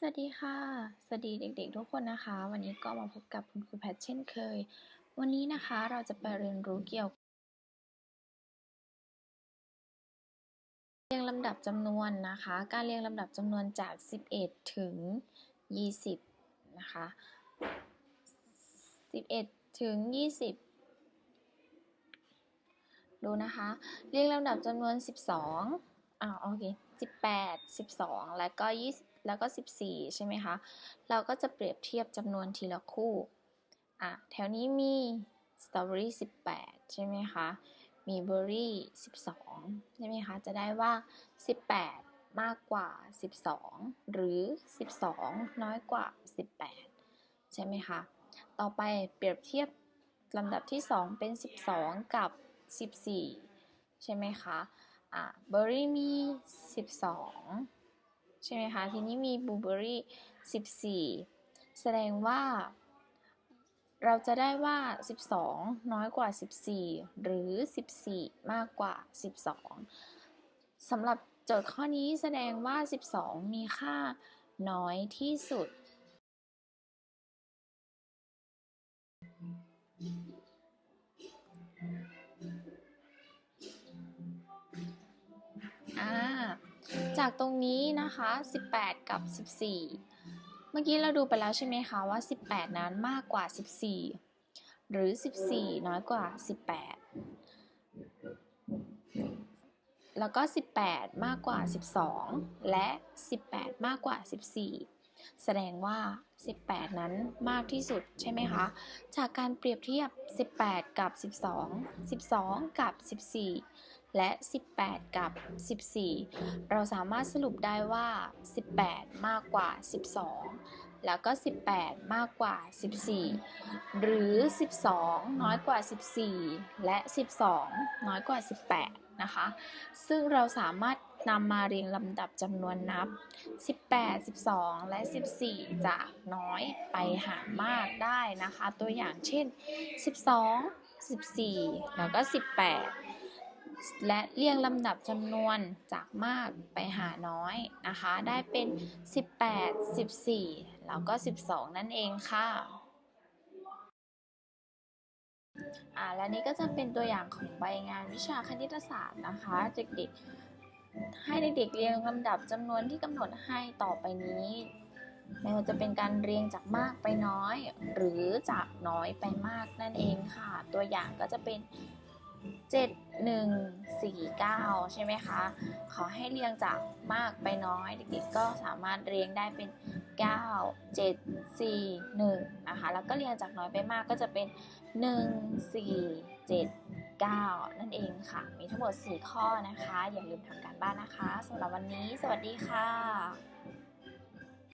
สวัสดีค่ะ สวัสดีเด็กๆ ทุกคนนะคะ วันนี้ก็มาพบกับคุณครูแพทเช่นเคย วันนี้นะคะเราจะไปเรียนรู้เกี่ยวเรียงลำดับจำนวนนะคะ การเรียงลำดับจำนวนจาก 11 ถึง 20 นะคะ 11 ถึง 20 ดูนะคะ เรียงลำดับจำนวน 12อ่าโอเค 18 12 แล้วก็20 แล้วก็ 14 ใช่ไหมคะ เราก็จะเปรียบเทียบจำนวนทีละคู่ อะ แถวนี้มีสตรอเบอรี่18 ใช่ไหมคะ มีเบอร์รี่ 12 ใช่ไหมคะ จะได้ว่า 18 มากกว่า 12 หรือ 12 น้อยกว่า 18 ใช่ไหมคะ ต่อไปเปรียบเทียบลำดับที่ 2 เป็น 12 กับ 14 ใช่ไหมคะ อะ เบอร์รี่มี 12 ใช่ไหมคะ ทีนี้มีบลูเบอร์รี่ 14 แสดงว่า เราจะได้ว่า 12 น้อยกว่า 14 หรือ 14 มากกว่า 12 สำหรับโจทย์ข้อนี้แสดงว่า 12 มีค่าน้อยที่สุด อ่า จากตรงนี้นะคะ 18 กับ 14 เมื่อกี้เราดูไปแล้วใช่ไหมคะว่า 18 นั้นมากกว่า 14 หรือ 14 น้อยกว่า 18 แล้วก็ 18 มากกว่า 12 และ 18 มากกว่า 14 แสดงว่า 18 นั้นมากที่สุดใช่ไหมคะ จากการเปรียบเทียบ 18 กับ 12 12 กับ 14 และ 18 กับ 14 เราสามารถสรุปได้ว่า 18 มากกว่า 12 แล้วก็ 18 มากกว่า 14 หรือ 12 น้อยกว่า 14 และ 12 น้อยกว่า 18 นะคะ ซึ่งเราสามารถนำมาเรียงลำดับจำนวนนับ 18 12 และ 14 จากน้อยไปหามากได้นะคะ ตัวอย่างเช่น 12 14 แล้วก็ 18 และเรียงลำดับจำนวนจากมากไปหาน้อยนะคะ ได้เป็น 18 14 แล้วก็ 12 นั่นเองค่ะอ่าและนี่ก็จะเป็นตัวอย่างของใบงานวิชาคณิตศาสตร์นะคะ เด็กๆ ให้เด็กๆเรียงลำดับจำนวนที่กำหนดให้ต่อไปนี้ ไม่ว่าจะเป็นการเรียงจากมากไปน้อย หรือจากน้อยไปมากนั่นเองค่ะ ตัวอย่างก็จะเป็น 7 1 4 9 ใช่ไหมคะ ขอให้เรียงจากมากไปน้อยเด็กๆก็สามารถเรียงได้เป็น 9 7 4 1 นะคะ แล้วก็เรียงจากน้อยไปมากก็จะเป็น 1 4 7 9 นั่นเองค่ะ มีทั้งหมด 4 ข้อนะคะ อย่าลืมทำการบ้านนะคะสำหรับวันนี้ สวัสดีค่ะ